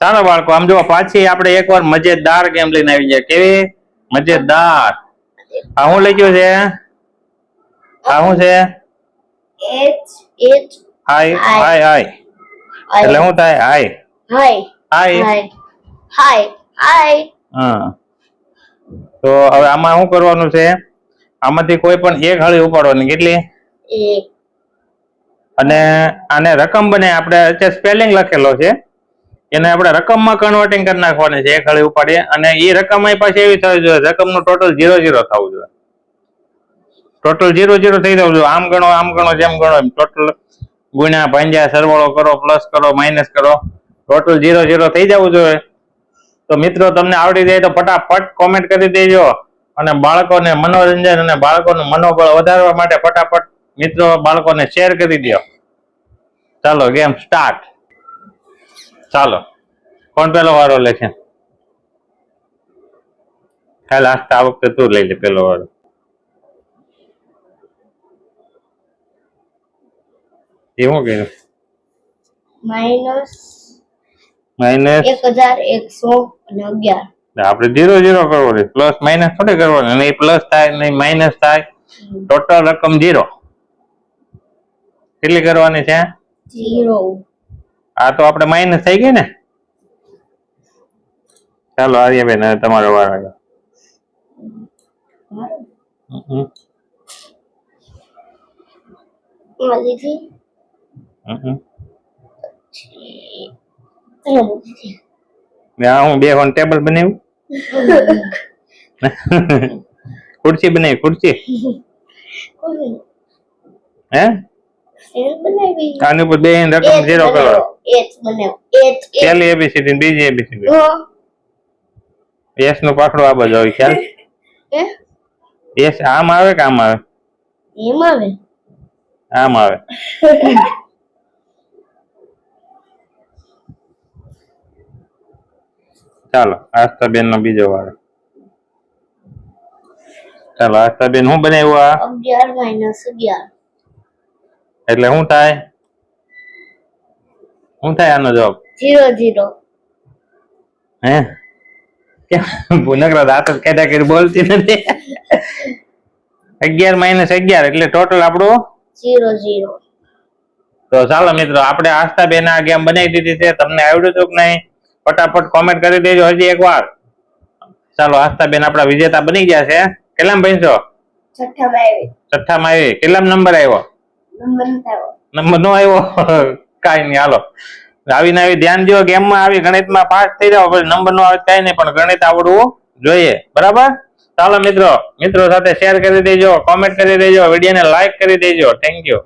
ચાલો બાળકો આમ જો પાછી આપણે એકવાર મજેદાર ગેમ લઈને આવી જાય કેવી? મજેદાર. આ હું લઈ ગયો છે? આ શું છે? હાય હાય. હાય હાય એટલે શું થાય? હાય. હાય. Hi. હા. તો હવે આમાં શું કરવાનું છે? આમાંથી કોઈ પણ એક હળી ઉપાડવાની. કેટલી? અને આને રકમ બને. આપણે સ્પેલિંગ લખેલો છે. એને આપણે રકમમાં કન્વર્ટિંગ કરી નાખવાની છે, એક હળી ઉપાડીએ અને એ રકમ પાછી એવી થવી જોઈએ, રકમનું ટોટલ ઝીરો ઝીરો થવું જોઈએ. ટોટલ ઝીરો ઝીરો થઈ જવું જોઈએ. આમ ગણો આમ ગણો, જેમ ગણો એમ. ટોટલ ગુણ્યા ભાંજ્યા સરવાળો કરો પ્લસ કરો માઇનસ કરો. ટોટલ ઝીરો ઝીરો થઈ જવું જોઈએ. તો મિત્રો, તમને આવડી જાય તો ફટાફટ કોમેન્ટ કરી દેજો અને બાળકોને મનોરંજન અને બાળકોનું મનોબળ વધારવા માટે ફટાફટ મિત્રો બાળકોને શેર કરી દો ચાલો ગેમ સ્ટાર્ટ ચાલો. કોણ પેલો વારો લે છે કાલ આસ્તા આ વખતે તું લઈ લે પેલો વારો. એવું કર્યું? માઇનસ માઇનસ એક હજાર એકસો અને અગિયાર. આપણે જીરો જીરો કરવો છે. પ્લસ માઇનસ થોડે કરવાનું. નહીં પ્લસ થાય નહીં માઇનસ થાય. ટોટલ રકમ ઝીરો. કેટલી કરવાની છે? જીરો આ તો આપણે માઇનસ થઈ ગઈ ને? ચાલો આર્યાબેન હવે તમારો વાર આવ્યો. હું બે ફોન ટેબલ બનાવ્યું? ખુરશી બનાવી ખુરશી? હે? આની ઉપર બે રકમ ઝીરો કરો. એચ બનાવ એચ પહેલી એબીસીડી ને બીજી એબીસીડી હો. એસ નો પાખડો આ બાજુ આવી ખ્યાલ? હે? એસ આમ આવે કે આમ આવે? એમ આવે? આમ આવે. ચાલો આસ્થાબેન નો બીજો વાળો ચાલો આસ્થાબેન શું બનાવ્યું આ? અગિયાર માઇનસ અગિયાર. એટલે શું થાય? શું થાય આનો જવાબ? Zero zero. હે? કેમ? નકરા દાંત જ કાઢ્યા બોલતી નથી. અગિયાર માઇનસ અગિયાર એટલે ટોટલ આપણું? Zero zero. તો ચાલો મિત્રો આપણે આસ્થા બેન આ ગેમ બનાવી દીધી છે. તમને આવડ્યું હતું કે નહીં? ફટાફટ કોમેન્ટ કરી દેજો હજી એક વાર ચાલો આસ્થા બેન આપણા વિજેતા બની ગયા છે. કેટલામ ભણશો? છઠ્ઠા બાવી છઠ્ઠામાં આવી. કેટલામ નંબર આવ્યો. નંબર નો આવ્યો? કાંઈ નહીં. હાલો. આવીને આવી ધ્યાન દો ગેમમાં આવી ગણિતમાં પાસ થઈ જાવ નંબર નો આવે કાંઈ નહીં, પણ ગણિત આવડવું જોઈએ. બરાબર? ચાલો મિત્રો મિત્રો સાથે શેર કરી દેજો કોમેન્ટ કરી દેજો વિડીયોને લાઈક કરી દેજો. Thank you